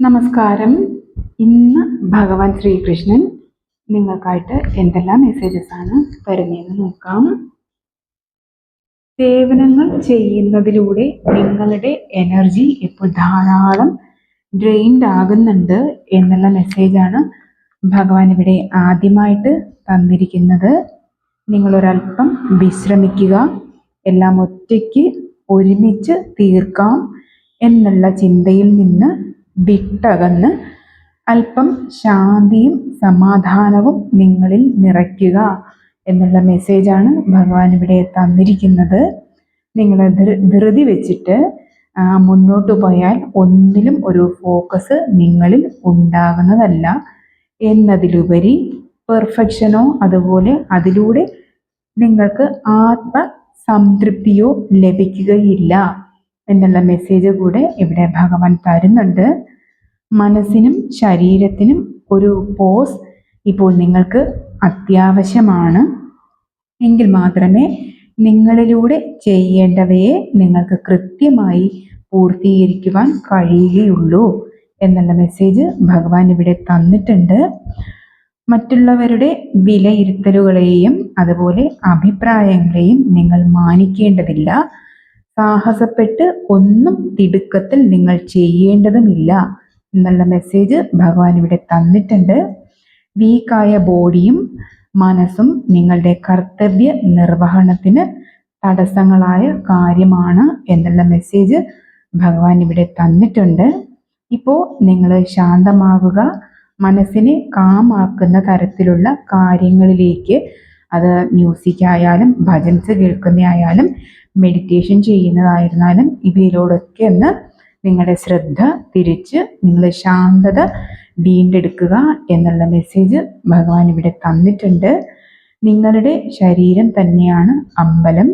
നമസ്കാരം. ഇന്ന് ഭഗവാൻ ശ്രീകൃഷ്ണൻ നിങ്ങൾക്കായിട്ട് എന്തെല്ലാം മെസ്സേജസ് ആണ് തരുന്നതെന്ന് നോക്കാം. സേവനങ്ങൾ ചെയ്യുന്നതിലൂടെ നിങ്ങളുടെ എനർജി ഇപ്പോൾ ധാരാളം ഡ്രെയിൻഡ് ആകുന്നുണ്ട് എന്നുള്ള മെസ്സേജാണ് ഭഗവാൻ ഇവിടെ ആദ്യമായിട്ട് തന്നിരിക്കുന്നത്. നിങ്ങളൊരല്പം വിശ്രമിക്കുക. എല്ലാം ഒറ്റയ്ക്ക് ഒരുമിച്ച് തീർക്കാം എന്നുള്ള ചിന്തയിൽ നിന്ന് വിട്ടകന്ന് അല്പം ശാന്തിയും സമാധാനവും നിങ്ങളിൽ നിറയ്ക്കുക എന്നുള്ള മെസ്സേജാണ് ഭഗവാൻ ഇവിടെ തന്നിരിക്കുന്നത്. നിങ്ങൾ ധൃതി വെച്ചിട്ട് മുന്നോട്ട് പോയാൽ ഒന്നിലും ഒരു ഫോക്കസ് നിങ്ങളിൽ ഉണ്ടാകുന്നതല്ല. എന്നതിലുപരി പെർഫെക്ഷനോ അതുപോലെ അതിലൂടെ നിങ്ങൾക്ക് ആത്മസംതൃപ്തിയോ ലഭിക്കുകയില്ല. എന്നുള്ള മെസ്സേജ് കൂടെ ഇവിടെ ഭഗവാൻ തരുന്നുണ്ട്. മനസ്സിനും ശരീരത്തിനും ഒരു പോസ് ഇപ്പോൾ നിങ്ങൾക്ക് അത്യാവശ്യമാണ്. എങ്കിൽ മാത്രമേ നിങ്ങളിലൂടെ ചെയ്യേണ്ടവയെ നിങ്ങൾക്ക് കൃത്യമായി പൂർത്തീകരിക്കുവാൻ കഴിയുകയുള്ളൂ എന്നുള്ള മെസ്സേജ് ഭഗവാൻ ഇവിടെ തന്നിട്ടുണ്ട്. മറ്റുള്ളവരുടെ വിലയിരുത്തലുകളെയും അതുപോലെ അഭിപ്രായങ്ങളെയും നിങ്ങൾ മാനിക്കേണ്ടതില്ല. സാഹസപ്പെട്ട് ഒന്നും തിടുക്കത്തിൽ നിങ്ങൾ ചെയ്യേണ്ടതുമില്ല എന്നുള്ള മെസ്സേജ് ഭഗവാൻ ഇവിടെ തന്നിട്ടുണ്ട്. വീക്കായ ബോഡിയും മനസ്സും നിങ്ങളുടെ കർത്തവ്യ നിർവഹണത്തിന് തടസ്സങ്ങളായ കാര്യമാണ് എന്നുള്ള മെസ്സേജ് ഭഗവാൻ ഇവിടെ തന്നിട്ടുണ്ട്. ഇപ്പോൾ നിങ്ങൾ ശാന്തമാകുക മനസ്സിനെ കാമാക്കുന്ന തരത്തിലുള്ള കാര്യങ്ങളിലേക്ക് അത് മ്യൂസിക് ആയാലും ഭജൻസ് കേൾക്കുന്നതായാലും മെഡിറ്റേഷൻ ചെയ്യുന്നതായിരുന്നാലും ഇവയിലൂടെയൊക്കെ ഒന്ന് നിങ്ങളുടെ ശ്രദ്ധ തിരിച്ച് നിങ്ങൾ ശാന്തത വീണ്ടെടുക്കുക എന്നുള്ള മെസ്സേജ് ഭഗവാൻ ഇവിടെ തന്നിട്ടുണ്ട്. നിങ്ങളുടെ ശരീരം തന്നെയാണ് അമ്പലം.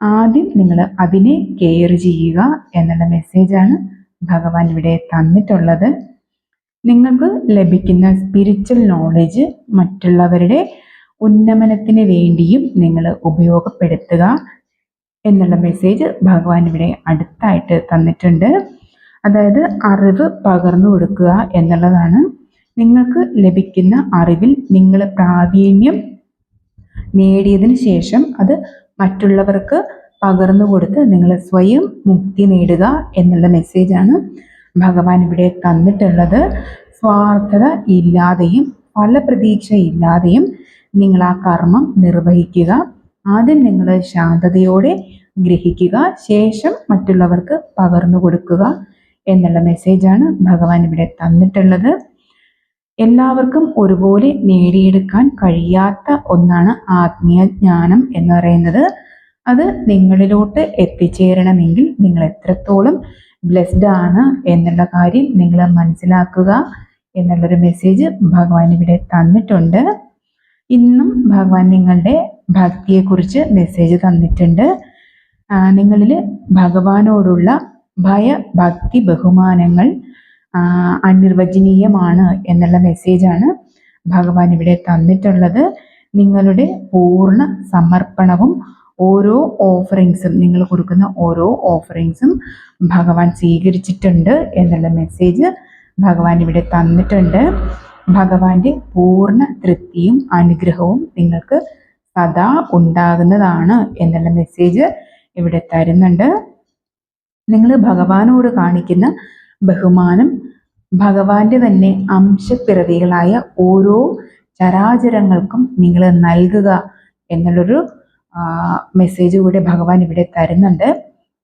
ആദ്യം നിങ്ങൾ അതിനെ കെയർ ചെയ്യുക എന്നുള്ള മെസ്സേജാണ് ഭഗവാൻ ഇവിടെ തന്നിട്ടുള്ളത്. നിങ്ങൾക്ക് ലഭിക്കുന്ന സ്പിരിച്വൽ നോളജ് മറ്റുള്ളവരുടെ ഉന്നമനത്തിന് വേണ്ടിയും നിങ്ങൾ ഉപയോഗപ്പെടുത്തുക എന്നുള്ള മെസ്സേജ് ഭഗവാൻ ഇവിടെ അടുത്തായിട്ട് തന്നിട്ടുണ്ട്. അതായത് അറിവ് പകർന്നു കൊടുക്കുക എന്നുള്ളതാണ്. നിങ്ങൾക്ക് ലഭിക്കുന്ന അറിവിൽ നിങ്ങൾ പ്രാവീണ്യം നേടിയതിന് ശേഷം അത് മറ്റുള്ളവർക്ക് പകർന്നു കൊടുത്ത് നിങ്ങൾ സ്വയം മുക്തി നേടുക എന്നുള്ള മെസ്സേജാണ് ഭഗവാൻ ഇവിടെ തന്നിട്ടുള്ളത്. സ്വാർത്ഥത ഇല്ലാതെയും ഫലപ്രതീക്ഷ ഇല്ലാതെയും നിങ്ങൾ ആ കർമ്മം നിർവഹിക്കുക. ആദ്യം നിങ്ങൾ ശാന്തതയോടെ ഗ്രഹിക്കുക. ശേഷം മറ്റുള്ളവർക്ക് പകർന്നു കൊടുക്കുക എന്നുള്ള മെസ്സേജാണ് ഭഗവാൻ ഇവിടെ തന്നിട്ടുള്ളത്. എല്ലാവർക്കും ഒരുപോലെ നേടിയെടുക്കാൻ കഴിയാത്ത ഒന്നാണ് ആത്മീയ ജ്ഞാനം എന്ന് പറയുന്നത്. അത് നിങ്ങളിലോട്ട് എത്തിച്ചേരണമെങ്കിൽ നിങ്ങൾ എത്രത്തോളം ബ്ലെസ്ഡ് ആണ് എന്നുള്ള കാര്യം നിങ്ങൾ മനസ്സിലാക്കുക എന്നുള്ളൊരു മെസ്സേജ് ഭഗവാൻ ഇവിടെ തന്നിട്ടുണ്ട്. ഇന്നും ഭഗവാൻ നിങ്ങളുടെ ഭക്തിയെക്കുറിച്ച് മെസ്സേജ് തന്നിട്ടുണ്ട്. നിങ്ങളിൽ ഭഗവാനോടുള്ള ഭയ ഭക്തി ബഹുമാനങ്ങൾ അനിർവചനീയമാണ് എന്നുള്ള മെസ്സേജാണ് ഭഗവാൻ ഇവിടെ തന്നിട്ടുള്ളത്. നിങ്ങളുടെ പൂർണ സമർപ്പണവും ഓരോ ഓഫറിങ്സും നിങ്ങൾ കൊടുക്കുന്ന ഓരോ ഓഫറിങ്സും ഭഗവാൻ സ്വീകരിച്ചിട്ടുണ്ട് എന്നുള്ള മെസ്സേജ് ഭഗവാൻ ഇവിടെ തന്നിട്ടുണ്ട്. ഭഗവാന്റെ പൂർണ തൃപ്തിയും അനുഗ്രഹവും നിങ്ങൾക്ക് സദാ ഉണ്ടാകുന്നതാണ് എന്നുള്ള മെസ്സേജ് ഇവിടെ തരുന്നുണ്ട്. നിങ്ങൾ ഭഗവാനോട് കാണിക്കുന്ന ബഹുമാനം ഭഗവാന്റെ തന്നെ അംശപ്പിറവികളായ ഓരോ ചരാചരങ്ങൾക്കും നിങ്ങൾ നൽകുക എന്നുള്ളൊരു മെസ്സേജ് കൂടെ ഭഗവാൻ ഇവിടെ തരുന്നുണ്ട്.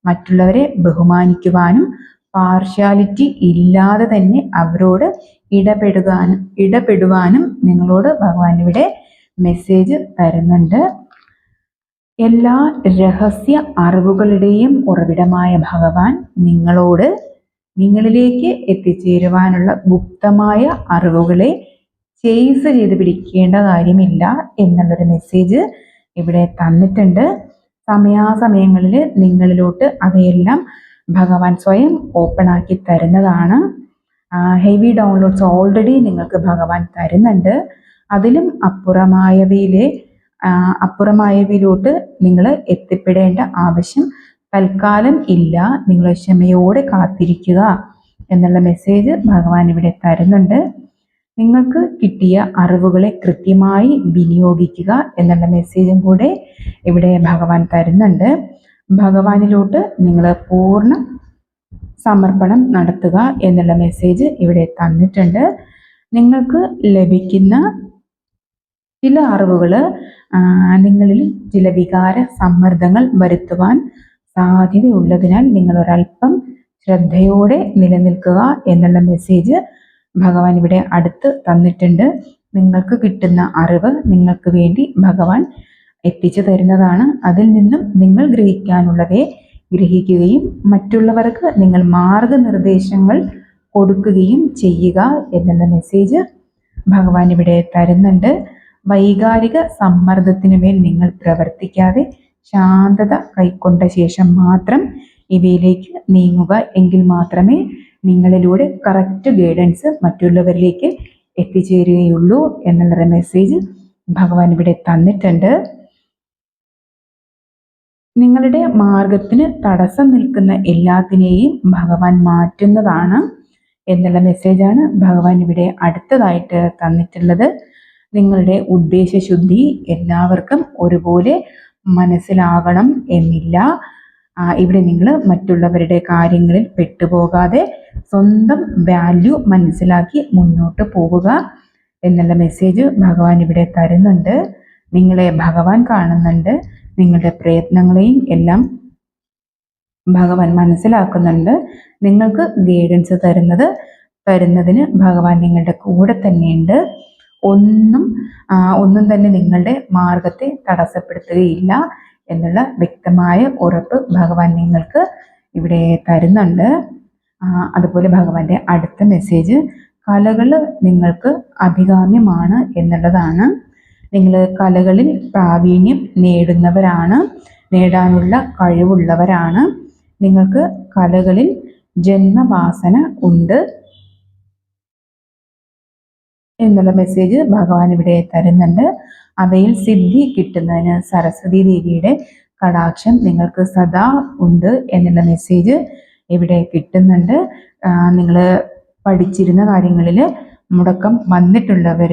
മറ്റുള്ളവരെ ബഹുമാനിക്കുവാനും പാർഷ്യാലിറ്റി ഇല്ലാതെ തന്നെ അവരോട് ഇടപെടുവാനും ഇടപെടുവാനും നിങ്ങളോട് ഭഗവാൻ ഇവിടെ മെസ്സേജ് തരുന്നുണ്ട്. എല്ലാ രഹസ്യ അറിവുകളുടെയും ഉറവിടമായ ഭഗവാൻ നിങ്ങളോട് നിങ്ങളിലേക്ക് എത്തിച്ചേരുവാനുള്ള ഗുപ്തമായ അറിവുകളെ ചേസ് ചെയ്ത് പിടിക്കേണ്ട കാര്യമില്ല എന്നുള്ളൊരു മെസ്സേജ് ഇവിടെ തന്നിട്ടുണ്ട്. സമയാസമയങ്ങളിൽ നിങ്ങളിലോട്ട് അവയെല്ലാം ഭഗവാൻ സ്വയം ഓപ്പൺ ആക്കി തരുന്നതാണ്. ഹെവി ഡൗൺലോഡ്സ് ഓൾറെഡി നിങ്ങൾക്ക് ഭഗവാൻ തരുന്നുണ്ട്. അതിലും അപ്പുറമായവയിലെ അപ്പുറമായവയിലോട്ട് നിങ്ങൾ എത്തിപ്പെടേണ്ട ആവശ്യം തൽക്കാലം ഇല്ല. നിങ്ങൾ ക്ഷമയോടെ കാത്തിരിക്കുക എന്നുള്ള മെസ്സേജ് ഭഗവാൻ ഇവിടെ തരുന്നുണ്ട്. നിങ്ങൾക്ക് കിട്ടിയ അറിവുകളെ കൃത്യമായി വിനിയോഗിക്കുക എന്നുള്ള മെസ്സേജും കൂടെ ഇവിടെ ഭഗവാൻ തരുന്നുണ്ട്. ഭഗവാനിലോട്ട് നിങ്ങൾ പൂർണ സമർപ്പണം നടത്തുക എന്നുള്ള മെസ്സേജ് ഇവിടെ തന്നിട്ടുണ്ട്. നിങ്ങൾക്ക് ലഭിക്കുന്ന ചില അറിവുകൾ നിങ്ങളിൽ ചില വികാര സമ്മർദ്ദങ്ങൾ വരുത്തുവാൻ സാധ്യതയുള്ളതിനാൽ നിങ്ങൾ ഒരല്പം ശ്രദ്ധയോടെ നിലനിൽക്കുക എന്നുള്ള മെസ്സേജ് ഭഗവാൻ ഇവിടെ അടുത്ത് തന്നിട്ടുണ്ട്. നിങ്ങൾക്ക് കിട്ടുന്ന അറിവ് നിങ്ങൾക്ക് വേണ്ടി ഭഗവാൻ എത്തിച്ചു തരുന്നതാണ്. അതിൽ നിന്നും നിങ്ങൾ ഗ്രഹിക്കാനുള്ളവയെ ഗ്രഹിക്കുകയും മറ്റുള്ളവർക്ക് നിങ്ങൾ മാർഗനിർദ്ദേശങ്ങൾ കൊടുക്കുകയും ചെയ്യുക എന്നുള്ള മെസ്സേജ് ഭഗവാൻ ഇവിടെ തരുന്നുണ്ട്. വൈകാരിക സമ്മർദ്ദത്തിനു മേൽ നിങ്ങൾ പ്രവർത്തിക്കാതെ ശാന്തത കൈക്കൊണ്ട ശേഷം മാത്രം ഇവയിലേക്ക് നീങ്ങുക എങ്കിൽ മാത്രമേ നിങ്ങളിലൂടെ കറക്റ്റ് ഗൈഡൻസ് മറ്റുള്ളവരിലേക്ക് എത്തിച്ചേരുകയുള്ളൂ എന്നുള്ള മെസ്സേജ് ഭഗവാൻ ഇവിടെ തന്നിട്ടുണ്ട്. നിങ്ങളുടെ മാർഗത്തിന് തടസ്സം നിൽക്കുന്ന എല്ലാത്തിനെയും ഭഗവാൻ മാറ്റുന്നതാണ് എന്നുള്ള മെസ്സേജാണ് ഭഗവാൻ ഇവിടെ അടുത്തതായിട്ട് തന്നിട്ടുള്ളത്. നിങ്ങളുടെ ഉദ്ദേശശുദ്ധി എല്ലാവർക്കും ഒരുപോലെ മനസ്സിലാകണം എന്നില്ല. ഇവിടെ നിങ്ങൾ മറ്റുള്ളവരുടെ കാര്യങ്ങളിൽ പെട്ടുപോകാതെ സ്വന്തം വാല്യൂ മനസ്സിലാക്കി മുന്നോട്ട് പോവുക എന്നുള്ള മെസ്സേജ് ഭഗവാൻ ഇവിടെ തരുന്നുണ്ട്. നിങ്ങളെ ഭഗവാൻ കാണുന്നുണ്ട്. നിങ്ങളുടെ പ്രയത്നങ്ങളെയും എല്ലാം ഭഗവാൻ മനസ്സിലാക്കുന്നുണ്ട്. നിങ്ങൾക്ക് ഗൈഡൻസ് തരുന്നത് തരുന്നതിന് ഭഗവാൻ നിങ്ങളുടെ കൂടെ തന്നെയുണ്ട്. ഒന്നും ഒന്നും തന്നെ നിങ്ങളുടെ മാർഗത്തെ തടസ്സപ്പെടുത്തുകയില്ല എന്നുള്ള വ്യക്തമായ ഉറപ്പ് ഭഗവാൻ നിങ്ങൾക്ക് ഇവിടെ തരുന്നുണ്ട്. അതുപോലെ ഭഗവാന്റെ അടുത്ത മെസ്സേജ് കലകൾ നിങ്ങൾക്ക് അഭികാമ്യമാണ് എന്നുള്ളതാണ്. നിങ്ങൾ കലകളിൽ പ്രാവീണ്യം നേടുന്നവരാണ് നേടാനുള്ള കഴിവുള്ളവരാണ്. നിങ്ങൾക്ക് കലകളിൽ ജന്മവാസന ഉണ്ട് എന്നുള്ള മെസ്സേജ് ഭഗവാൻ ഇവിടെ തരുന്നുണ്ട്. അവയിൽ സിദ്ധി കിട്ടുന്നതിന് സരസ്വതി ദേവിയുടെ കടാക്ഷം നിങ്ങൾക്ക് സദാ ഉണ്ട് എന്നുള്ള മെസ്സേജ് ഇവിടെ കിട്ടുന്നുണ്ട്. നിങ്ങൾ പഠിച്ചിരുന്ന കാര്യങ്ങളിൽ മുടക്കം വന്നിട്ടുള്ളവർ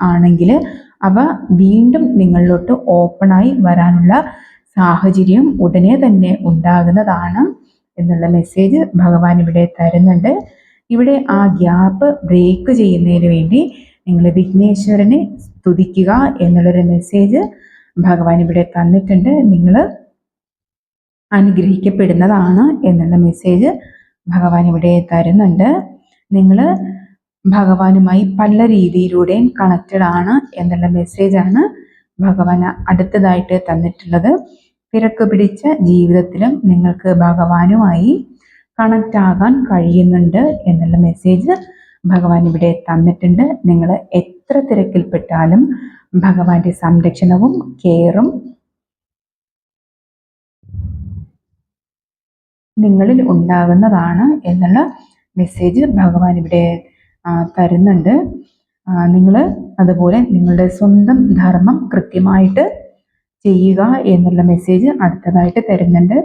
ആണെങ്കിൽ അവ വീണ്ടും നിങ്ങളിലോട്ട് ഓപ്പണായി വരാനുള്ള സാഹചര്യം ഉടനെ തന്നെ ഉണ്ടാകുന്നതാണ് എന്നുള്ള മെസ്സേജ് ഭഗവാൻ ഇവിടെ തരുന്നുണ്ട്. ഇവിടെ ആ ഗ്യാപ്പ് ബ്രേക്ക് ചെയ്യുന്നതിന് വേണ്ടി നിങ്ങൾ വിഘ്നേശ്വരനെ സ്തുതിക്കുക എന്നുള്ളൊരു മെസ്സേജ് ഭഗവാൻ ഇവിടെ തന്നിട്ടുണ്ട്. നിങ്ങൾ അനുഗ്രഹിക്കപ്പെടുന്നതാണ് എന്നുള്ള മെസ്സേജ് ഭഗവാൻ ഇവിടെ തരുന്നുണ്ട്. നിങ്ങൾ ഭഗവാനുമായി പല രീതിയിലൂടെയും കണക്റ്റഡ് ആണ് എന്നുള്ള മെസ്സേജാണ് ഭഗവാൻ അടുത്തതായിട്ട് തന്നിട്ടുള്ളത്. തിരക്ക് പിടിച്ച ജീവിതത്തിലും നിങ്ങൾക്ക് ഭഗവാനുമായി കണക്റ്റ് ആകാൻ കഴിയുന്നുണ്ട് എന്നുള്ള മെസ്സേജ് ഭഗവാൻ ഇവിടെ തന്നിട്ടുണ്ട്. നിങ്ങൾ എത്ര തിരക്കിൽപ്പെട്ടാലും ഭഗവാന്റെ സംരക്ഷണവും കെയറും നിങ്ങളിൽ ഉണ്ടാകുന്നതാണ് എന്നുള്ള മെസ്സേജ് ഭഗവാൻ ഇവിടെ തരുന്നുണ്ട്. നിങ്ങൾ അതുപോലെ നിങ്ങളുടെ സ്വന്തം ധർമ്മം കൃത്യമായിട്ട് ചെയ്യുക എന്നുള്ള മെസ്സേജ് അടുത്തതായിട്ട് തരുന്നുണ്ട്.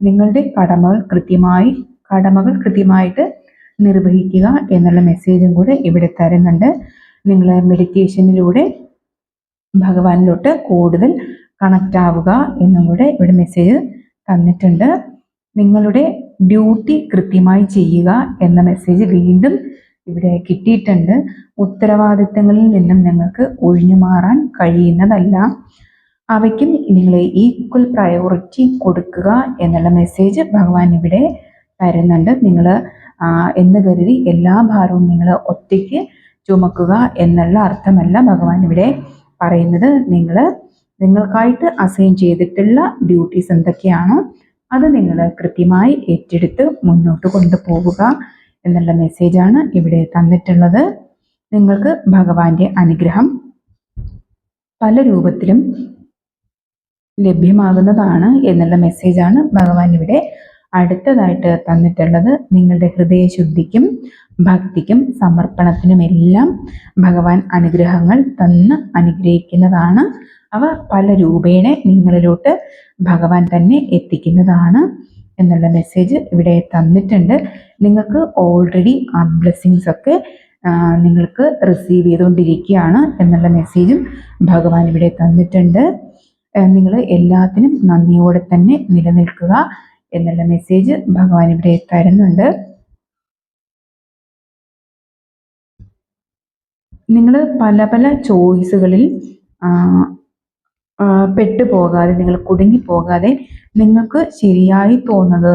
നിങ്ങളുടെ കടമകൾ കൃത്യമായി കടമകൾ കൃത്യമായിട്ട് നിർവഹിക്കുക എന്നുള്ള മെസ്സേജും കൂടെ ഇവിടെ തരുന്നുണ്ട്. നിങ്ങൾ മെഡിറ്റേഷനിലൂടെ ഭഗവാനിലോട്ട് കൂടുതൽ കണക്റ്റ് ആവുക എന്നും കൂടെ ഇവിടെ മെസ്സേജ് തന്നിട്ടുണ്ട്. നിങ്ങളുടെ ഡ്യൂട്ടി കൃത്യമായി ചെയ്യുക എന്ന മെസ്സേജ് വീണ്ടും ഇവിടെ കിട്ടിയിട്ടുണ്ട്. ഉത്തരവാദിത്തങ്ങളിൽ നിന്നും നിങ്ങൾക്ക് ഒഴിഞ്ഞു മാറാൻ കഴിയുന്നതല്ല. അവയ്ക്കും നിങ്ങൾ ഈക്വൽ പ്രയോറിറ്റി കൊടുക്കുക എന്നുള്ള മെസ്സേജ് ഭഗവാൻ ഇവിടെ തരുന്നുണ്ട്. നിങ്ങൾ എന്ന് കരുതി എല്ലാ ഭാരവും നിങ്ങൾ ഒറ്റയ്ക്ക് ചുമക്കുക എന്നുള്ള അർത്ഥമല്ല ഭഗവാൻ ഇവിടെ പറയുന്നത്. നിങ്ങൾ നിങ്ങൾക്കായിട്ട് അസൈൻ ചെയ്തിട്ടുള്ള ഡ്യൂട്ടീസ് എന്തൊക്കെയാണോ അത് നിങ്ങൾ കൃത്യമായി ഏറ്റെടുത്ത് മുന്നോട്ട് കൊണ്ടുപോവുക. എന്നുള്ള മെസ്സേജാണ് ഇവിടെ തന്നിട്ടുള്ളത്. നിങ്ങൾക്ക് ഭഗവാന്റെ അനുഗ്രഹം പല രൂപത്തിലും ലഭ്യമാകുന്നതാണ് എന്നുള്ള മെസ്സേജാണ് ഭഗവാൻ ഇവിടെ അടുത്തതായിട്ട് തന്നിട്ടുള്ളത്. നിങ്ങളുടെ ഹൃദയശുദ്ധിക്കും ഭക്തിക്കും സമർപ്പണത്തിനുമെല്ലാം ഭഗവാൻ അനുഗ്രഹങ്ങൾ തന്ന് അനുഗ്രഹിക്കുന്നതാണ്. അവ പല രൂപേണ നിങ്ങളിലോട്ട് ഭഗവാൻ തന്നെ എത്തിക്കുന്നതാണ്. എന്നുള്ള മെസ്സേജ് ഇവിടെ തന്നിട്ടുണ്ട്. നിങ്ങൾക്ക് ഓൾറെഡി ആ ബ്ലെസ്സിങ്സ് ഒക്കെ നിങ്ങൾക്ക് റിസീവ് ചെയ്തുകൊണ്ടിരിക്കുകയാണ് എന്നുള്ള മെസ്സേജും ഭഗവാൻ ഇവിടെ തന്നിട്ടുണ്ട്. നിങ്ങൾ എല്ലാത്തിനും നന്ദിയോടെ തന്നെ നിലനിൽക്കുക എന്നുള്ള മെസ്സേജ് ഭഗവാൻ ഇവിടെ തരുന്നുണ്ട്. നിങ്ങൾ പല പല ചോയ്സുകളിൽ പെട്ടുപോകാതെ നിങ്ങൾ കുടുങ്ങിപ്പോകാതെ നിങ്ങൾക്ക് ശരിയായി തോന്നുന്നത്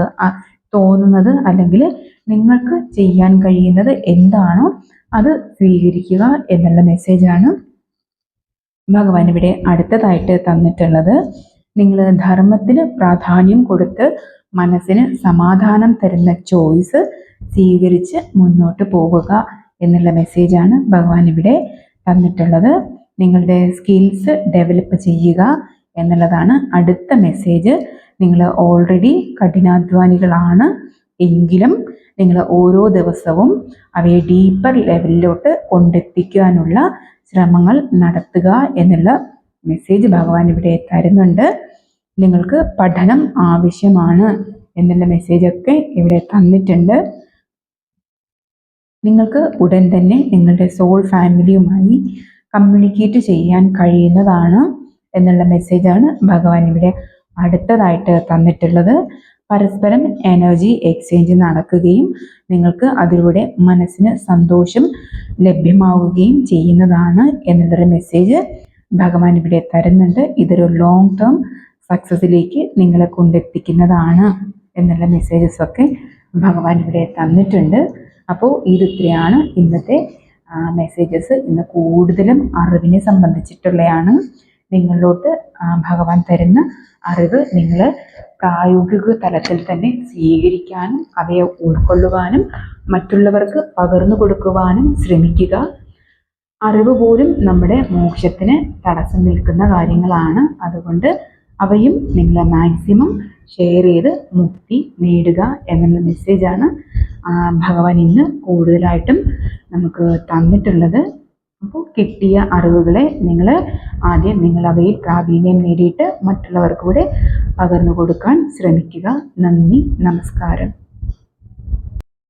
തോന്നുന്നത് അല്ലെങ്കിൽ നിങ്ങൾക്ക് ചെയ്യാൻ കഴിയുന്നത് എന്താണോ അത് സ്വീകരിക്കുക എന്നുള്ള മെസ്സേജാണ് ഭഗവാൻ ഇവിടെ അടുത്തതായിട്ട് തന്നിട്ടുള്ളത്. നിങ്ങൾ ധർമ്മത്തിന് പ്രാധാന്യം കൊടുത്ത് മനസ്സിന് സമാധാനം തരുന്ന ചോയ്സ് സ്വീകരിച്ച് മുന്നോട്ട് പോവുക എന്നുള്ള മെസ്സേജാണ് ഭഗവാൻ ഇവിടെ തന്നിട്ടുള്ളത്. നിങ്ങളുടെ സ്കിൽസ് ഡെവലപ്പ് ചെയ്യുക എന്നുള്ളതാണ് അടുത്ത മെസ്സേജ് നിങ്ങൾ ഓൾറെഡി കഠിനാധ്വാനികളാണ് എങ്കിലും നിങ്ങൾ ഓരോ ദിവസവും അവയെ ഡീപ്പർ ലെവലിലോട്ട് കൊണ്ടെത്തിക്കാനുള്ള ശ്രമങ്ങൾ നടത്തുക എന്നുള്ള മെസ്സേജ് ഭഗവാൻ ഇവിടെ തരുന്നുണ്ട്. നിങ്ങൾക്ക് പഠനം ആവശ്യമാണ് എന്നുള്ള മെസ്സേജൊക്കെ ഇവിടെ തന്നിട്ടുണ്ട്. നിങ്ങൾക്ക് ഉടൻ തന്നെ നിങ്ങളുടെ സോൾ ഫാമിലിയുമായി കമ്മ്യൂണിക്കേറ്റ് ചെയ്യാൻ കഴിയുന്നതാണ് എന്നുള്ള മെസ്സേജാണ് ഭഗവാൻ ഇവിടെ അടുത്തതായിട്ട് തന്നിട്ടുള്ളത്. പരസ്പരം എനർജി എക്സ്ചേഞ്ച് നടക്കുകയും നിങ്ങൾക്ക് അതിലൂടെ മനസ്സിന് സന്തോഷം ലഭ്യമാവുകയും ചെയ്യുന്നതാണ് എന്നുള്ളൊരു മെസ്സേജ് ഭഗവാൻ ഇവിടെ തരുന്നുണ്ട്. ഇതൊരു ലോങ് ടേം സക്സസ്സിലേക്ക് നിങ്ങളെ കൊണ്ടെത്തിക്കുന്നതാണ് എന്നുള്ള മെസ്സേജസ് ഒക്കെ ഭഗവാൻ ഇവിടെ തന്നിട്ടുണ്ട്. അപ്പോൾ ഇതിത്രയാണ് ഇന്നത്തെ മെസ്സേജസ് ഇന്ന് കൂടുതലും അറിവിനെ സംബന്ധിച്ചിട്ടുള്ളതാണ് നിങ്ങളിലോട്ട് ഭഗവാൻ തരുന്ന അറിവ് നിങ്ങൾ പ്രായോഗിക തലത്തിൽ തന്നെ സ്വീകരിക്കാനും അവയെ ഉൾക്കൊള്ളുവാനും മറ്റുള്ളവർക്ക് പകർന്നു കൊടുക്കുവാനും ശ്രമിക്കുക. അറിവ് പോലും നമ്മുടെ മോക്ഷത്തിന് തടസ്സം നിൽക്കുന്ന കാര്യങ്ങളാണ്. അതുകൊണ്ട് അവയും നിങ്ങൾ മാക്സിമം ഷെയർ ചെയ്ത് മുക്തി നേടുക എന്നുള്ള മെസ്സേജാണ് ഭഗവാൻ ഇന്ന് കൂടുതലായിട്ടും നമുക്ക് തന്നിട്ടുള്ളത്. അപ്പോൾ കിട്ടിയ അറിവുകളെ നിങ്ങൾ ആദ്യം നിങ്ങൾ അവയിൽ പ്രാവീണ്യം നേടിയിട്ട് മറ്റുള്ളവർക്ക് കൂടെ പകർന്നു കൊടുക്കാൻ ശ്രമിക്കുക. നന്ദി നമസ്കാരം.